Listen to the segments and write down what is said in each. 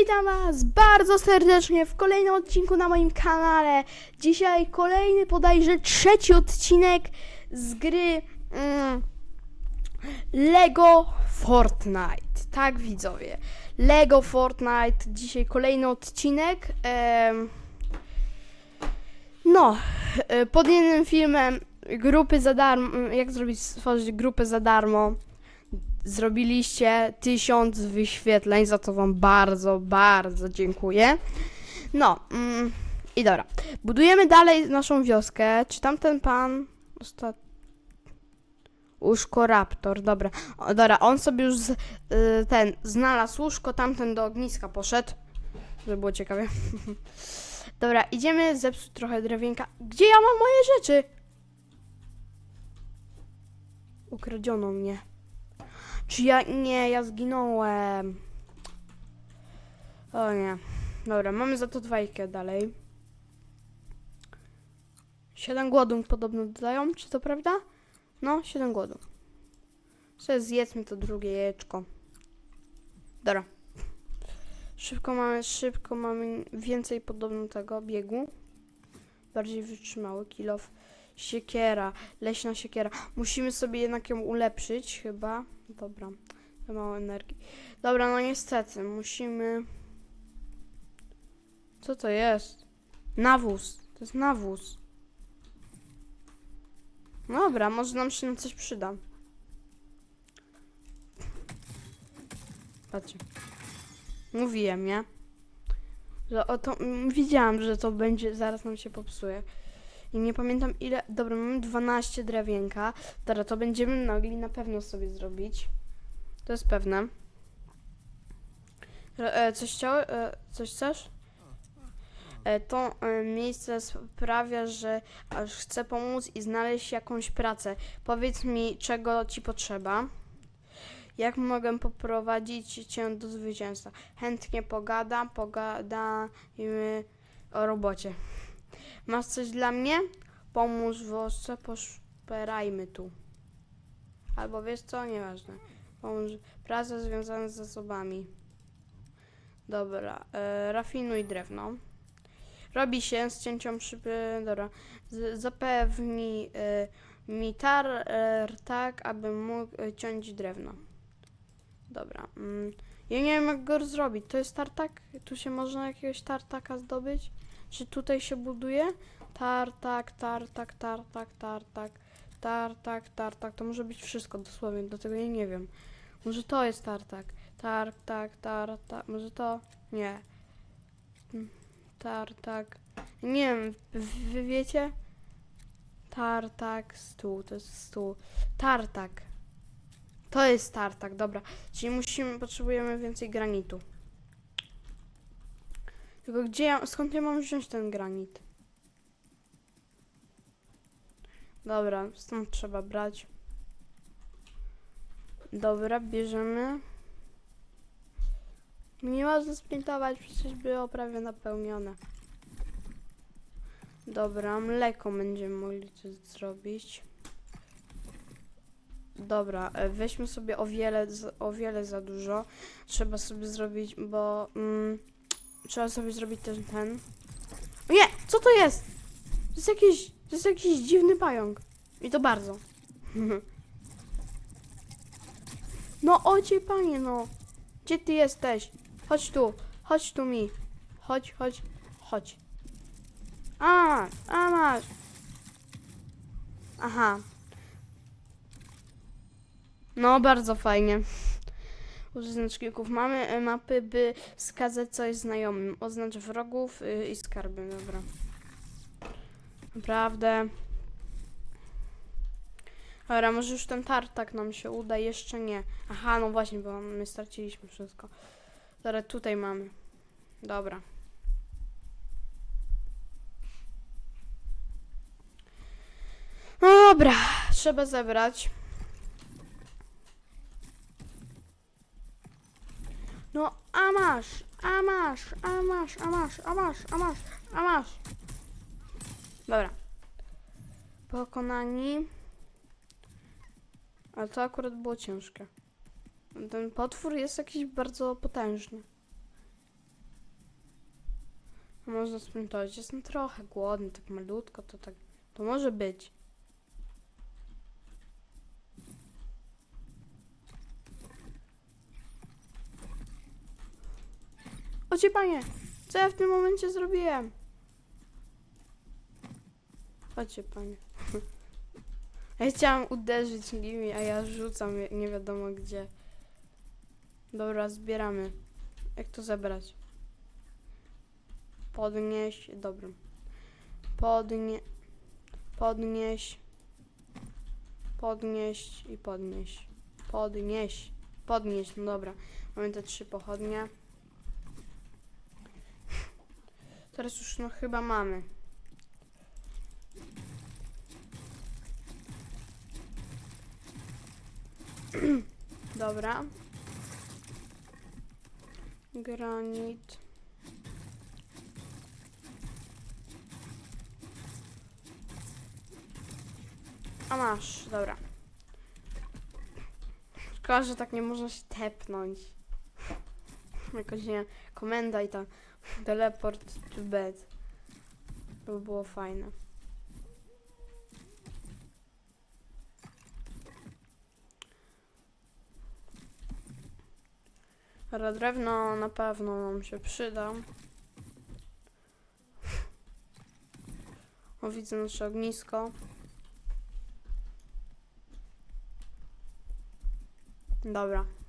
Witam Was bardzo serdecznie w kolejnym odcinku na moim kanale. Dzisiaj kolejny, bodajże trzeci odcinek z gry mm, Lego Fortnite. Tak, widzowie. Lego Fortnite. Dzisiaj kolejny odcinek. Em, no, e, pod jednym filmem grupy za darmo, jak zrobić, stworzyć grupę za darmo zrobiliście tysiąc wyświetleń, za to wam bardzo, bardzo dziękuję. No, mm, i dobra. Budujemy dalej naszą wioskę. Czy tamten pan... Ostat... Łóżko Raptor, dobra. O, dobra, on sobie już z, y, ten znalazł łóżko, tamten do ogniska poszedł. Żeby było ciekawie. dobra, idziemy zepsuć trochę drewienka. Gdzie ja mam moje rzeczy? Ukradziono mnie. Czy ja... Nie, ja zginąłem. O nie. Dobra, mamy za to dwajkę dalej. Siedem głodu podobno dodają, czy to prawda? No, siedem głodu. Sobie zjedzmy to drugie jajeczko. Dobra. Szybko mamy, szybko mamy więcej podobno tego biegu. Bardziej wytrzymały kilof. Siekiera, leśna siekiera. Musimy sobie jednak ją ulepszyć chyba. Dobra, za mało energii. Dobra, no niestety, musimy... Co to jest? Nawóz. To jest nawóz. Dobra, może nam się na coś przyda. Patrzcie. Mówiłem, nie? Że o to... Widziałam, że to będzie... Zaraz nam się popsuje. I nie pamiętam ile... Dobra, mamy 12 drewienka. Dobra, to będziemy mogli na pewno sobie zrobić. To jest pewne. E, coś? E, coś chcesz? E, to e, miejsce sprawia, że aż chcę pomóc i znaleźć jakąś pracę. Powiedz mi, czego ci potrzeba. Jak mogę poprowadzić cię do zwycięstwa? Chętnie pogadam, pogadajmy o robocie. Masz coś dla mnie? Pomóż wosce, poszperajmy tu. Albo wiesz co? Nieważne. Pomóż. Praca związana z zasobami. Dobra. E, rafinuj drewno. Robi się z cięcią szyby. Dobra. Z, zapewnij e, mi tar, e, tak, abym mógł e, ciąć drewno. Dobra. Mm. Ja nie wiem jak go zrobić. To jest tartak? Tu się można jakiegoś tartaka zdobyć? Czy tutaj się buduje? Tartak, tartak, tartak, tartak, tartak, tartak. To może być wszystko dosłownie, dlatego ja nie wiem. Może to jest tartak. Tartak, tartak. Może to? Nie. Mm, Tartak. Nie wiem, wy wiecie? Tartak, stół, to jest stół. Tartak. To jest tartak, dobra. Czyli musimy, potrzebujemy więcej granitu. Tylko gdzie ja, skąd ja mam wziąć ten granit? Dobra, stąd trzeba brać. Dobra, bierzemy. Nie można sprintować, przecież było prawie napełnione. Dobra, mleko będziemy mogli zrobić. Dobra, e, weźmy sobie o wiele, o wiele za dużo. Trzeba sobie zrobić, bo... Mm, trzeba sobie zrobić ten, ten. O nie! Co to jest? To jest jakiś, to jest jakiś dziwny pająk. I to bardzo. No ocie panie, no. Gdzie ty jesteś? Chodź tu, chodź tu mi. Chodź, chodź, chodź. A, a masz. Aha. No, bardzo fajnie. Użyj znaczników. Mamy e, mapy, by wskazać coś znajomym. Oznacz wrogów y, i skarby, dobra. Naprawdę. Dobra, może już ten tartak nam się uda, jeszcze nie. Aha, no właśnie, bo my straciliśmy wszystko. Dobra, tutaj mamy. Dobra. No dobra, trzeba zebrać. No, a masz, a masz, a masz, a masz, a masz, a masz, a masz. Dobra. Pokonani. Ale to akurat było ciężkie. Ten potwór jest jakiś bardzo potężny. Można sprintować. Jestem trochę głodny, tak malutko, to tak. To może być. Ocie panie, co ja w tym momencie zrobiłem? Chodźcie panie. Ja chciałam uderzyć nimi, a ja rzucam nie wiadomo gdzie. Dobra, zbieramy. Jak to zebrać? Podnieść, dobra. Podnie... Podnieść. Podnieść i podnieść. Podnieść. Podnieść, no dobra. Mamy te trzy pochodnie. Teraz już no chyba mamy. Dobra. Granit. A masz, dobra. Szkoda, że tak nie można się tepnąć. Jakoś nie, komenda i tam teleport to bed. To by było fajne. Ale drewno na pewno nam się przyda. O, widzę nasze ognisko. Dobra.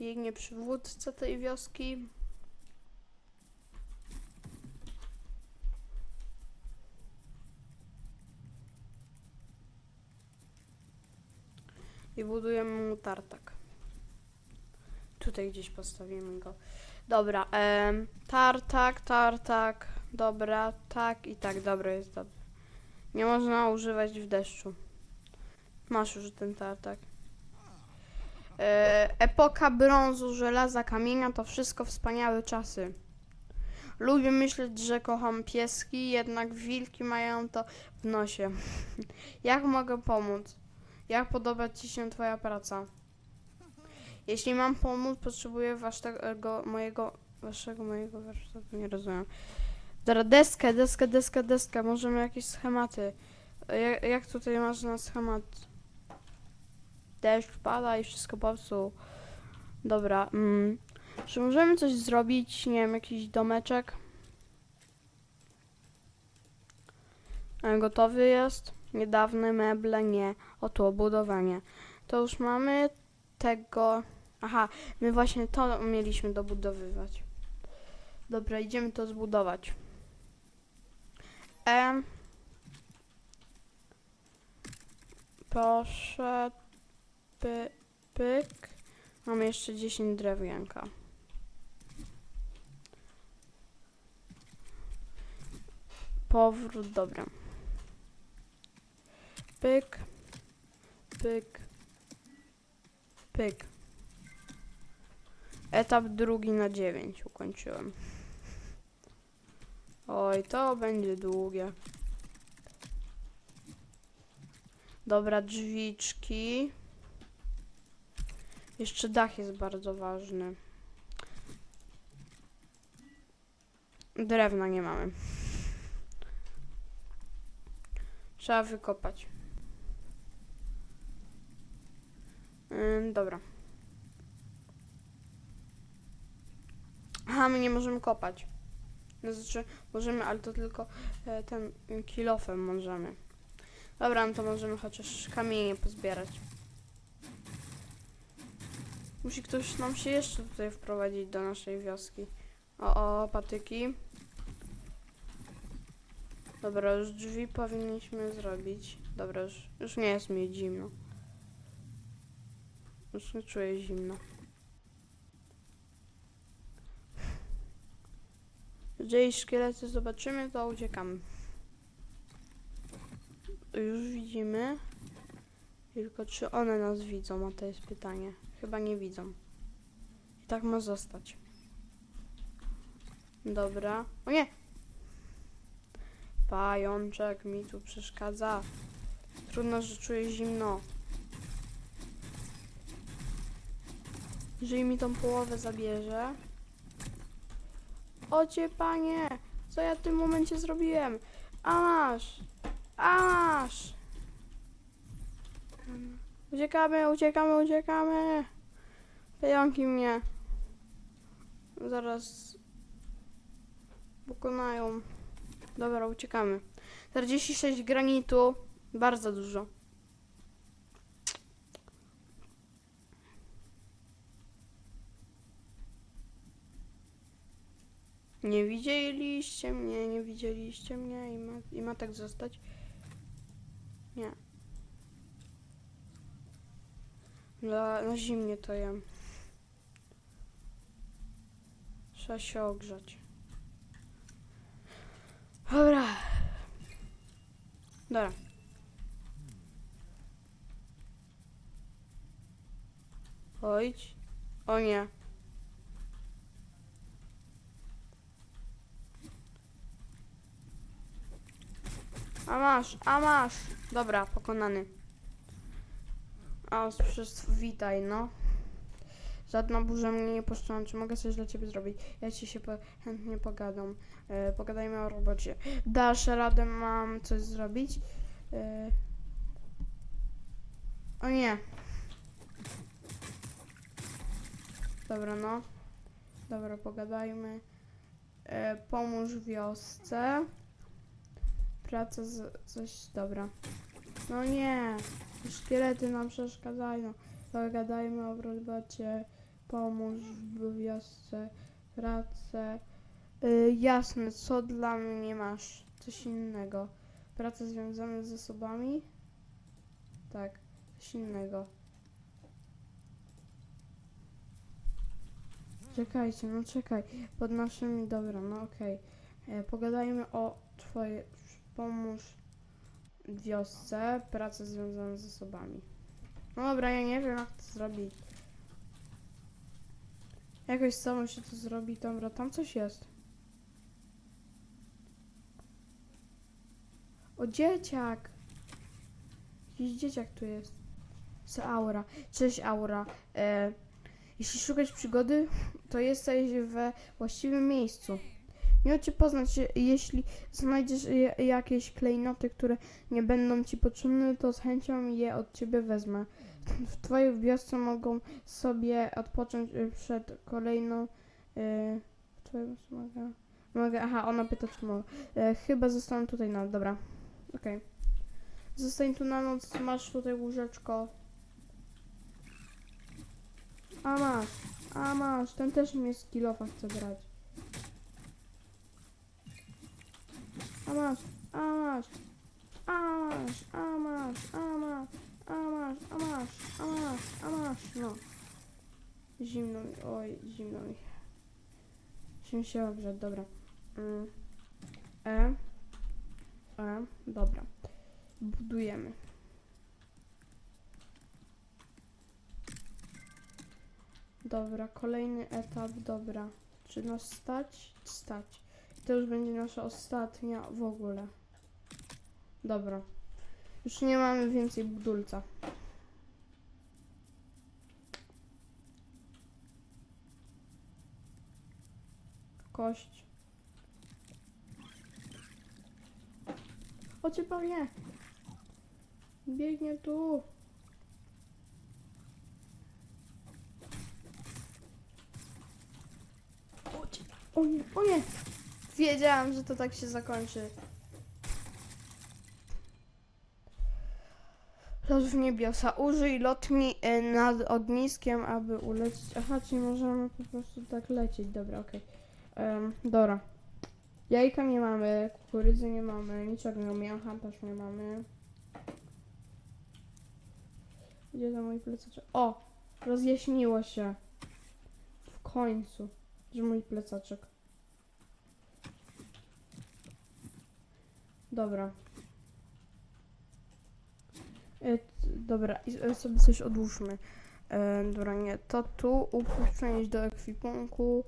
Biegnie przywódca tej wioski. I budujemy mu tartak. Tutaj gdzieś postawimy go. Dobra, em, tartak, tartak, dobra, tak i tak, dobra jest dobrze. Nie można używać w deszczu. Masz już ten tartak. E, epoka brązu, żelaza, kamienia to wszystko wspaniałe czasy. Lubię myśleć, że kocham pieski, jednak wilki mają to w nosie. Jak mogę pomóc? Jak podoba Ci się Twoja praca? Jeśli mam pomóc, potrzebuję waszego, mojego, waszego, mojego warsztatu, nie rozumiem. Dobra, deskę, deskę, deskę, deskę, możemy jakieś schematy. Jak, jak tutaj masz na schemat? Deszcz pada i wszystko popsuł. Dobra, mm. Czy możemy coś zrobić, nie wiem, jakiś domeczek? E, Gotowy jest? Niedawne meble, nie. Oto obudowanie. To już mamy tego. Aha, my właśnie to mieliśmy dobudowywać. Dobra, idziemy to zbudować. E. Proszę. Py, pyk. Mamy jeszcze 10 drewienka. Powrót, dobra. Pyk, pyk, pyk. Etap drugi na 9 ukończyłem. Oj, to będzie długie. Dobra, drzwiczki. Jeszcze dach jest bardzo ważny. Drewna nie mamy. Trzeba wykopać. Dobra. Aha, my nie możemy kopać. No, znaczy, możemy, ale to tylko e, y, kilofem możemy. Dobra, no to możemy chociaż kamienie pozbierać. Musi ktoś nam się jeszcze tutaj wprowadzić do naszej wioski. O, o, patyki. Dobra, już drzwi powinniśmy zrobić. Dobra, już, już nie jest mi zimno. Już nie czuję zimno. Jeżeli szkielety zobaczymy, to uciekamy. Już widzimy. Tylko czy one nas widzą, a to jest pytanie. Chyba nie widzą. I tak ma zostać. Dobra. O nie! Pajączek mi tu przeszkadza. Trudno, że czuję zimno. Jeżeli mi tą połowę zabierze, O cię, panie! Co ja w tym momencie zrobiłem? A masz! A masz! Uciekamy, uciekamy, uciekamy! Pająki mnie. Zaraz pokonają. Dobra, uciekamy. 46 granitu. Bardzo dużo. Nie widzieliście mnie, nie widzieliście mnie i ma, i ma tak zostać. Nie. Na, na zimnie to jem. Trzeba się ogrzać. Dobra. Dobra. Chodź. O nie. A masz, a masz. Dobra, pokonany. A, przecież witaj, no. Żadna burza mnie nie poszczęła. Czy mogę coś dla ciebie zrobić? Ja ci się po, chętnie pogadam. E, pogadajmy o robocie. Dasz radę, mam coś zrobić? E, o nie. Dobra, no. Dobra, pogadajmy. E, pomóż wiosce. Praca z... coś... Dobra. No nie. Szkielety nam przeszkadzają. Pogadajmy o robocie. Pomóż w wiosce. Pracę. Y, jasne, co dla mnie masz? Coś innego. Prace związane z zasobami? Tak, coś innego. Czekajcie, no czekaj. Pod naszymi, dobra, no okej. E, Pogadajmy o twoje, pomóż wiosce, prace związane z zasobami. No dobra, ja nie wiem jak to zrobić. Jakoś samo się to zrobi, dobra, tam coś jest. O, dzieciak! Jakiś dzieciak tu jest. Co Aura. Cześć Aura. E, jeśli szukać przygody, to jesteś we właściwym miejscu. Miło Cię poznać, jeśli znajdziesz jakieś klejnoty, które nie będą Ci potrzebne, to z chęcią je od Ciebie wezmę. W Twojej wiosce mogą sobie odpocząć e, przed kolejną... E, w Twojej wiosce mogę... Mogę, aha, ona pyta, czy mogę. E, chyba zostanę tutaj na... Dobra. Okej. Zostań tu na noc, masz tutaj łóżeczko. A masz, a masz, ten też mnie z kilofa chce brać. A masz, a masz, a masz, a masz, a masz, a masz, a masz, a masz, no. Zimno mi, oj, zimno mi. Się ogrzać, dobra. Mm. E. E, dobra. Budujemy. Dobra, kolejny etap, dobra. Czy nas stać? Stać. To już będzie nasza ostatnia w ogóle. Dobra. Już nie mamy więcej budulca. Kość. O. Biegnie tu. O nie, o nie. Wiedziałam, że to tak się zakończy. Los w niebiosa. Użyj lotni e, nad ogniskiem, aby ulecieć. Aha, czyli możemy po prostu tak lecieć. Dobra, okej. Em, dobra. Jajka nie mamy, kukurydzy nie mamy, niczego aha, też nie mamy. Gdzie to mój plecaczek? O! Rozjaśniło się. W końcu. Że mój plecaczek. Dobra. E, dobra, i e, sobie coś odłóżmy. E, dobra, nie, to tu przenieść do ekwipunku.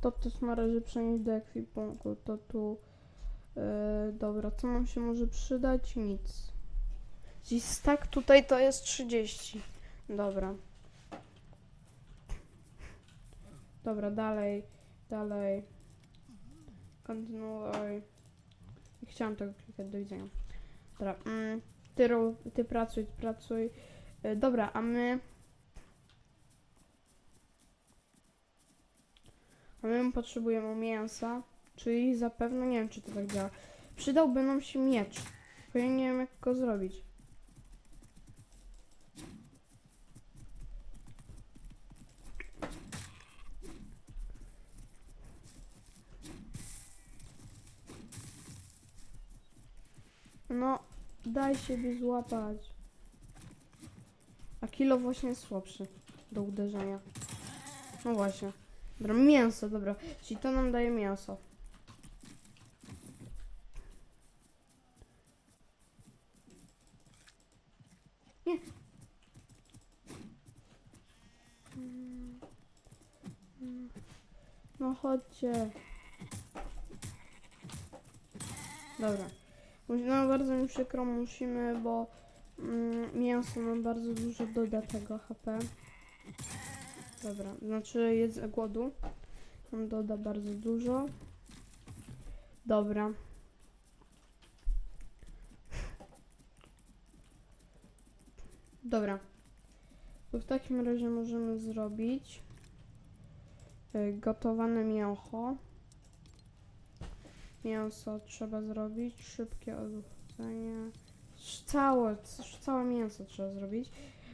To też na razie przenieść do ekwipunku. To tu. Dobra, co nam się może przydać? Nic. Dziś tak tutaj to jest 30. Dobra. Dobra, dalej. Dalej. Kontynuuj. Chciałam tego klikać, do widzenia. Dobra, mm, ty, ty pracuj, pracuj. Y, dobra, a my... A my potrzebujemy mięsa, czyli zapewne, nie wiem czy to tak działa. Przydałby nam się miecz, bo ja nie wiem jak go zrobić. No, daj siebie złapać. A kilo właśnie jest słabszy do uderzenia. No właśnie. Dobra, mięso, dobra. Czyli to nam daje mięso. Nie. No chodźcie. Dobra. No bardzo mi przykro, musimy, bo mm, mięso nam bardzo dużo doda tego HP. Dobra, znaczy jedz głodu. Nam doda bardzo dużo. Dobra. Dobra. To w takim razie możemy zrobić y, gotowane mięcho. Mięso trzeba zrobić, szybkie. Sz- Całe, całe mięso trzeba zrobić.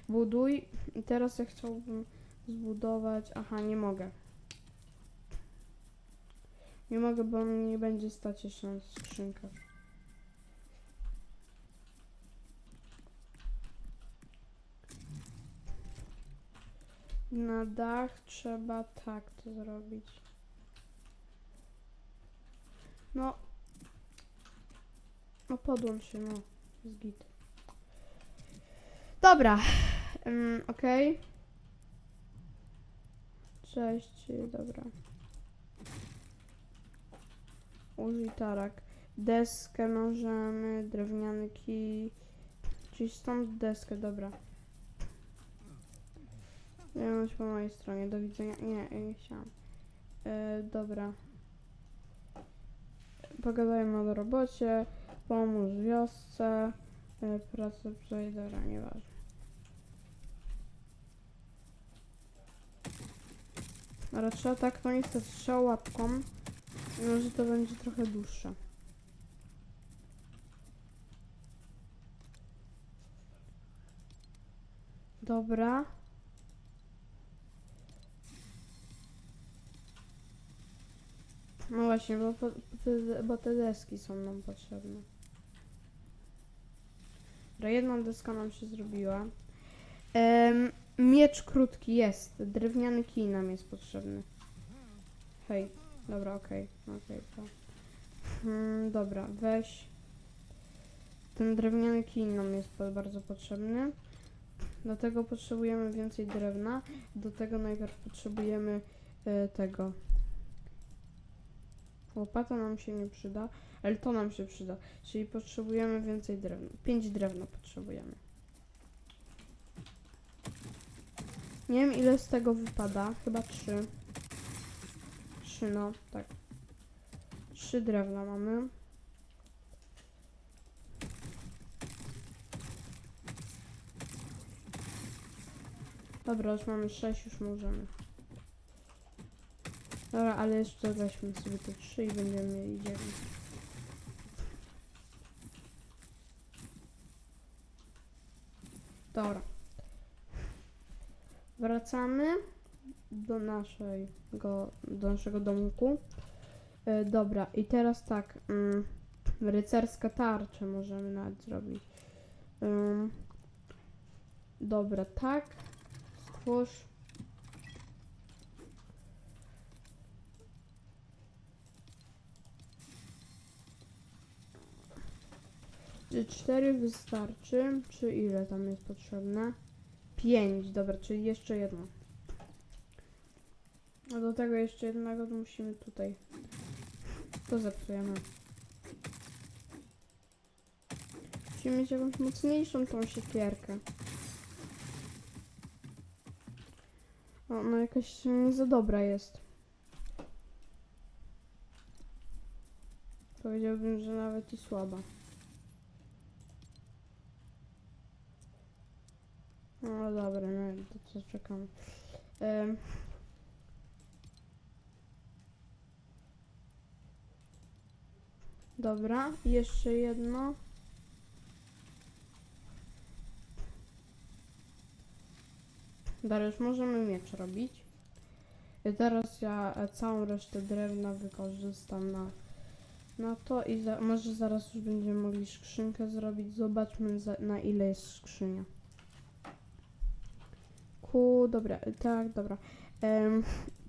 Buduj. I teraz ja chciałbym zbudować. Aha, nie mogę. Nie mogę, bo nie będzie stać jeszcze na skrzynkach. Na dach trzeba tak to zrobić. No. No podłącz się, no. Z git. Dobra. Um, Okej. Cześć, dobra. Użyj tarak. Deskę możemy, drewniany kij. Czyli stąd deskę, dobra. Nie wiem, po mojej stronie, do widzenia. Nie, nie chciałam. E, dobra. Pogadajmy o robocie. Pomóż wiosce. E, pracę przejdę, dobra, nieważne. Ale trzeba tak, no niestety, trzeba łapką. Mimo, że to będzie trochę dłuższe. Dobra. No właśnie, bo, te, bo te deski są nam potrzebne. Dobra, jedna deska nam się zrobiła. Em, miecz krótki jest. Drewniany kij nam jest potrzebny. Hej. Dobra, okej. Okej, to. Hmm, dobra, weź. Ten drewniany kij nam jest bardzo potrzebny. Do tego potrzebujemy więcej drewna. Do tego najpierw potrzebujemy e, tego. Łopata nam się nie przyda, ale to nam się przyda. Czyli potrzebujemy więcej drewna. 5 drewna potrzebujemy. Nie wiem ile z tego wypada. Chyba 3. 3 no, tak. 3 drewna mamy. Dobra, już mamy 6, już możemy. Dobra, ale jeszcze weźmy sobie te 3 i będziemy mieli 9. Dobra. Wracamy do naszego, do naszego domku. E, dobra, i teraz tak. Mm, rycerska tarcza możemy nawet zrobić. Dobra, tak. Stwórz. Czy 4 wystarczy? Czy ile tam jest potrzebne? 5, dobra, czyli jeszcze jedno. A do tego jeszcze jednego musimy tutaj. To zepsujemy. Musimy mieć jakąś mocniejszą tą siekierkę. O, no jakaś nie za dobra jest. Powiedziałbym, że nawet i słaba. No dobra, no to co czekamy. Em. Dobra, jeszcze jedno. Już możemy miecz robić. I teraz ja e, całą resztę drewna wykorzystam na, na to i za, może zaraz już będziemy mogli skrzynkę zrobić. Zobaczmy za, na ile jest skrzynia. Ku, dobra, e, tak, dobra. Em,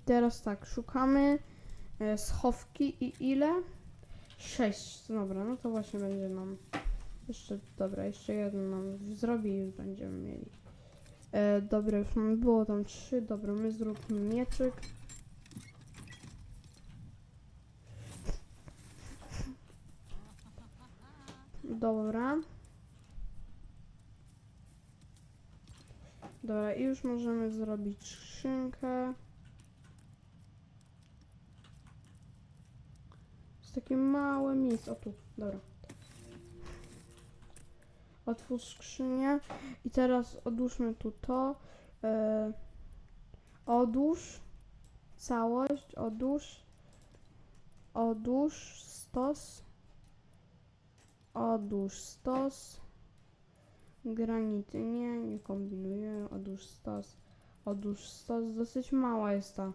teraz tak, szukamy e, schowki i ile? Sześć, dobra, no to właśnie będzie nam jeszcze, dobra, jeszcze jedno nam zrobi i już będziemy mieli. E, dobra, już mamy, było tam trzy, dobra, my zróbmy mieczyk. Dobra. Dobra, i już możemy zrobić skrzynkę. Jest takie małe miejsce. O tu, dobra. Otwórz skrzynię. I teraz odłóżmy tu to. E, odłóż całość, odłóż. Odłóż stos. Odłóż stos. Granity nie, nie kombinuję. Odłóż stos. Odłóż stos. Dosyć mała jest ta.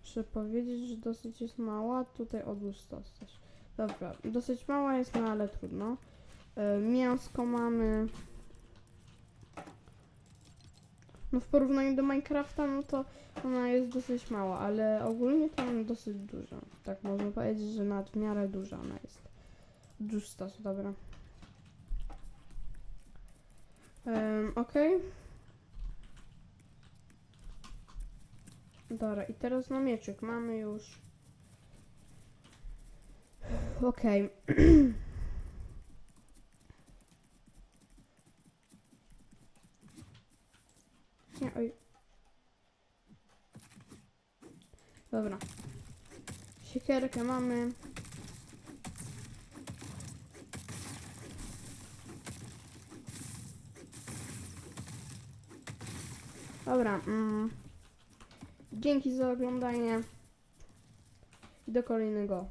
Muszę powiedzieć, że dosyć jest mała. Tutaj odłóż stos też. Dobra, dosyć mała jest, no ale trudno. E, mięsko mamy. No w porównaniu do Minecrafta, no to ona jest dosyć mała, ale ogólnie to ona dosyć duża. Tak można powiedzieć, że nawet w miarę duża ona jest. Justas, dobra. Okej. Dobra, i teraz na mieczyk mamy już. Okej. Nie, oj. Dobra. Siekierkę mamy. Dobra. Mm. Dzięki za oglądanie. Do kolejnego